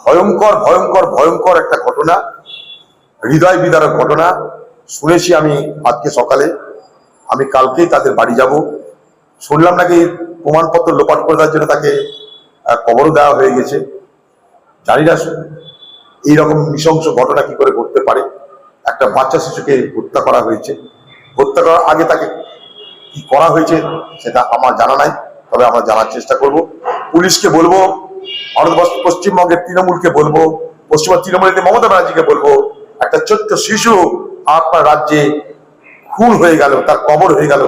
ভয়ঙ্কর ভয়ঙ্কর ভয়ঙ্কর একটা ঘটনা, হৃদয় বিদারক ঘটনা। শুনেছি আমি আজকে সকালে। আমি কালকেই তাদের বাড়ি যাব। শুনলাম নাকি প্রমাণপত্র লোপাট করে দেওয়ার জন্য তাকে কবরও দেওয়া হয়ে গেছে। জানি না এইরকম নৃশংস ঘটনা কি করে ঘটতে পারে। একটা বাচ্চা শিশুকে হত্যা করা হয়েছে। হত্যা করার আগে তাকে কি করা হয়েছে, সেটা আমার জানা নাই, তবে আমরা জানার চেষ্টা করব। পুলিশকে বলব ভারতবর্ষ পশ্চিমবঙ্গের তৃণমূলকে বলব পশ্চিমবঙ্গ তৃণমূলের মমতা ব্যানার্জিকে বলব, একটা ছোট্ট শিশু আপনার রাজ্যে খুন হয়ে গেল, তার কবর হয়ে গেল।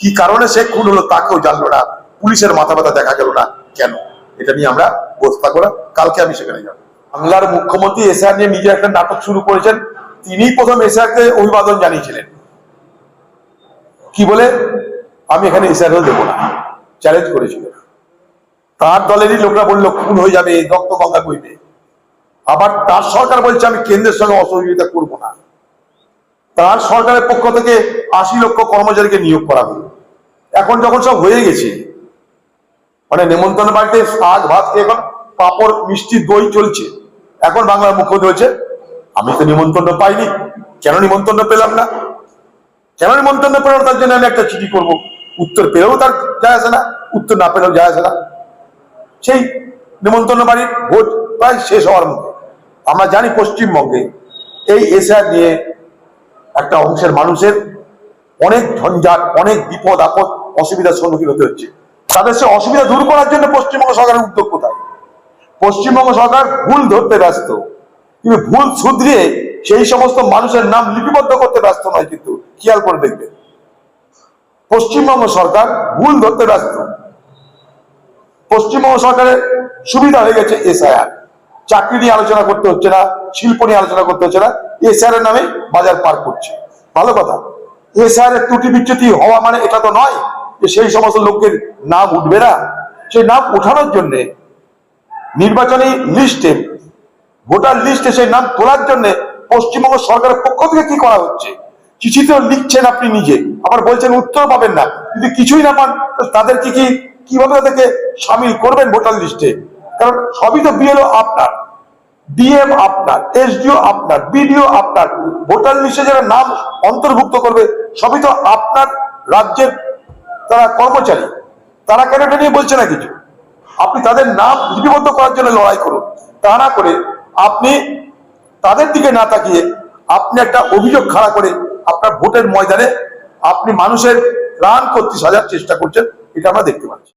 কি কারণে সে খুন হলো তাকেও জানলো না, পুলিশের মাথা ব্যথা দেখা গেল না, কেন? এটা নিয়ে আমরা বস্তা করা কালকে আমি সেখানে যাব। বাংলার মুখ্যমন্ত্রী এসআর নিয়ে নিজে একটা নাটক শুরু করেছেন, তিনি প্রথম এসআরকে অভিবাদন জানিয়েছিলেন। কি বলে? আমি এখানে এসআর দেবো না চ্যালেঞ্জ করেছিলেন। তার দলেরই লোকরা বলল, খুন হয়ে যাবে, রক্ত গঙ্গা বইবে। আবার তার সরকার বলছে, আমি কেন্দ্রের সঙ্গে অসহযোগিতা করব না। তার সরকারের পক্ষ থেকে আশি লক্ষ কর্মচারীকে নিয়োগ করা হলো। এখন যখন সব হয়ে গেছে মানে নেমন্তন্ন বাড়িতে শাক, ভাত এখন পাপড়, মিষ্টি, দই চলছে। এখন বাংলার মুখ্যমন্ত্রী হচ্ছে আমি তো নিমন্ত্রণ পাইনি। কেন নিমন্ত্রণ পেলাম না? কেন নিমন্ত্রণ পেলাম তার জন্য আমি একটা চিঠি করব। উত্তর পেলেও তার যায় আসে না, উত্তর না পেলেও যায় আসে না। সেই নিমন্ত্রণ বাড়ির ভোট প্রায় শেষ হওয়ার মুখে আমরা জানি পশ্চিমবঙ্গে এই এসআর নিয়ে একটা অংশের মানুষের অনেক ঝঞ্ঝাট, অনেক বিপদ, আপদ, অসুবিধার সম্মুখীন হতে হচ্ছে। তাদের সে অসুবিধা দূর করার জন্য পশ্চিমবঙ্গ সরকারের উদ্যোগ কোথায়? পশ্চিমবঙ্গ সরকার ভুল ধরতে ব্যস্ত। কিন্তু ভুল শুধরিয়ে সেই সমস্ত মানুষের নাম লিপিবদ্ধ করতে ব্যস্ত নয়, কিন্তু খেয়াল করে দেখবেন। পশ্চিমবঙ্গ সরকার ভুল ধরতে ব্যস্ত। পশ্চিমবঙ্গ সরকারের সুবিধা হয়ে গেছে এসআইআর। চাকরি নিয়ে আলোচনা করতে হচ্ছে না, শিল্প নিয়ে আলোচনা করতে হচ্ছে না, এসআইআর এর নামে বাজার পার করছে। ভালো কথা। এসআইআর এর ত্রুটি বিচ্যুতি হওয়া মানে এটা তো নয় যে সেই সমস্ত লোকের নাম উঠবে না। সেই নাম উঠানোর জন্য নির্বাচনী লিস্টে, ভোটার লিস্টে সেই নাম তোলার জন্য পশ্চিমবঙ্গ সরকারের পক্ষ থেকে কি করা হচ্ছে? চিঠিতেও লিখছেন আপনি নিজে। আবার বলছেন উত্তর পাবেন না। যদি কিছুই না পান তাহলে তাদেরকে কি কীভাবে তাদেরকে সামিল করবেন ভোটার লিস্টে? কারণ সবই তো বিএলও আপনার, ডিএম আপনার, এসডিও আপনার, বিডিও আপনার, ভোটার লিস্টে যারা নাম অন্তর্ভুক্ত করবে, সবই তো আপনার রাজ্যের তারা কর্মচারী। তারা কেন এটা নিয়ে বলছে না কিছু? আপনি তাদের নাম লিপিবদ্ধ করার জন্য লড়াই করুন। তা না করে আপনি তাদের দিকে না তাকিয়ে আপনি একটা অভিযোগ খাড়া করে আপনার ভোটের ময়দানে আপনি মানুষের প্রাণ করতে সাজার চেষ্টা করছেন, এটা আমরা দেখতে পাচ্ছি।